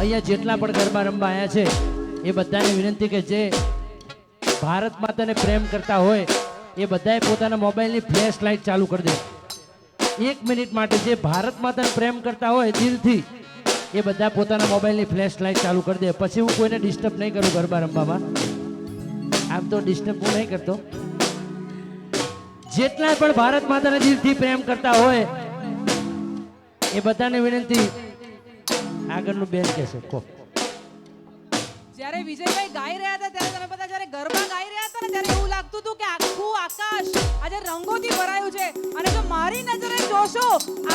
અહીંયા જેટલા પણ ગરબા રમવા આવ્યા છે, એ બધાને વિનંતી કે જે ભારત માતાને પ્રેમ કરતા હોય, એ બધાએ પોતાના મોબાઈલની ફ્લેશ લાઇટ ચાલુ કરી દે. એક મિનિટ માટે જે ભારત માતાને પ્રેમ કરતા હોય દિલથી, એ બધા પોતાના મોબાઈલની ફ્લેશ લાઇટ ચાલુ કરી દે. પછી હું કોઈને ડિસ્ટર્બ નહીં કરું ગરબા રમવામાં. આમ તો ડિસ્ટર્બ હું નહીં કરતો. જેટલા પણ ભારત માતાને દિલથી પ્રેમ કરતા હોય, એ બધાને વિનંતી આગળનું બેન કહેશે કો. જ્યારે વિજયભાઈ ગાઈ રહ્યા હતા ત્યારે તમે બધા જ્યારે ગરબા ગાઈ રહ્યા હતા ને ત્યારે એવું લાગતું હતું કે આખું આકાશ આજે રંગોથી ભરાયું છે. અને જો મારી નજરે જોશો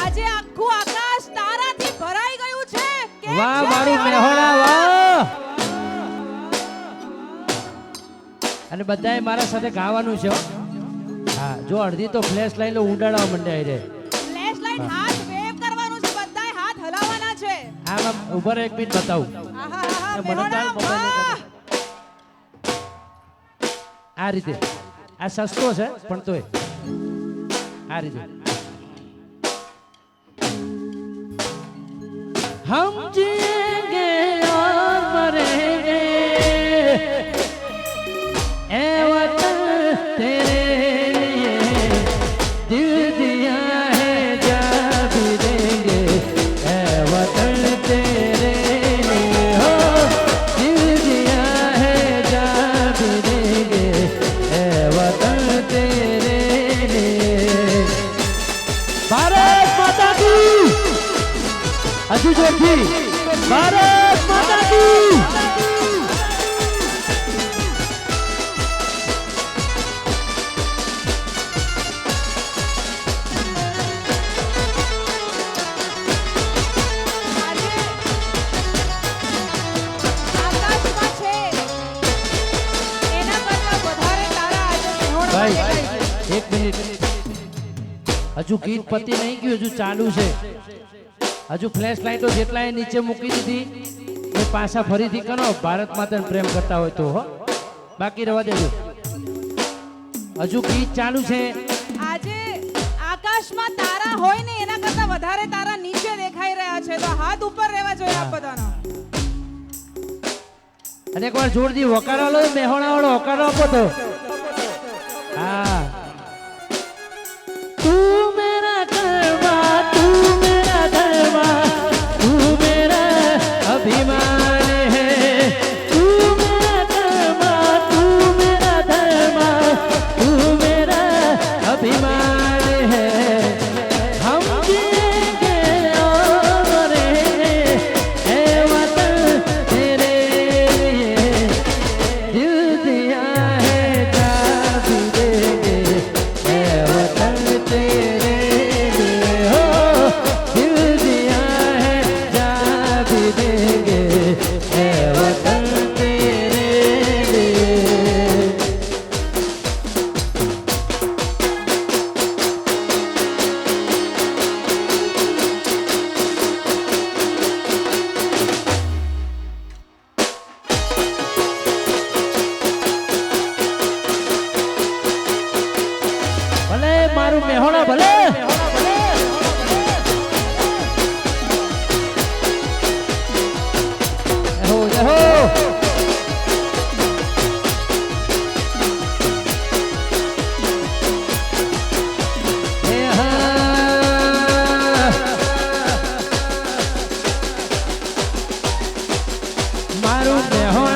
આજે આખું આકાશ તારાથી ભરાઈ ગયું છે. વાહ? મારું મેહોણા વાહ! અને બધાએ મારા સાથે ગાવાનું છે હા. જો અડધી તો ફ્લેશ લઈ લો ઉડાડવા મંડ્યા રે આમ ઉભર એક મિનિટ બતાવું! આ રીતે. આ સસ્તો છે પણ તોય. આ રીતે. હમ છે. એક મિનિટ હજુ ગીત પતિ નહીં ગયું હજુ ચાલુ છે હજુ ફ્લેશ લાઇટો જેટલા એ નીચે મૂકી દીધી એ પાછા ફરીથી કરો. ભારત માતાને પ્રેમ કરતા હોય તો હો. બાકી રહેવા દેજો. હજુ ગીત ચાલુ છે. આજે આકાશમાં તારા હોય ને એના કરતાં વધારે તારા નીચે દેખાઈ રહ્યા છે. તો હાથ ઉપર રહેવા જોઈએ આપ બધાનો. અને એકવાર જોરથી વકારો લો મેહોણા વાળો વકારો આપો તો. મારું મેહોણા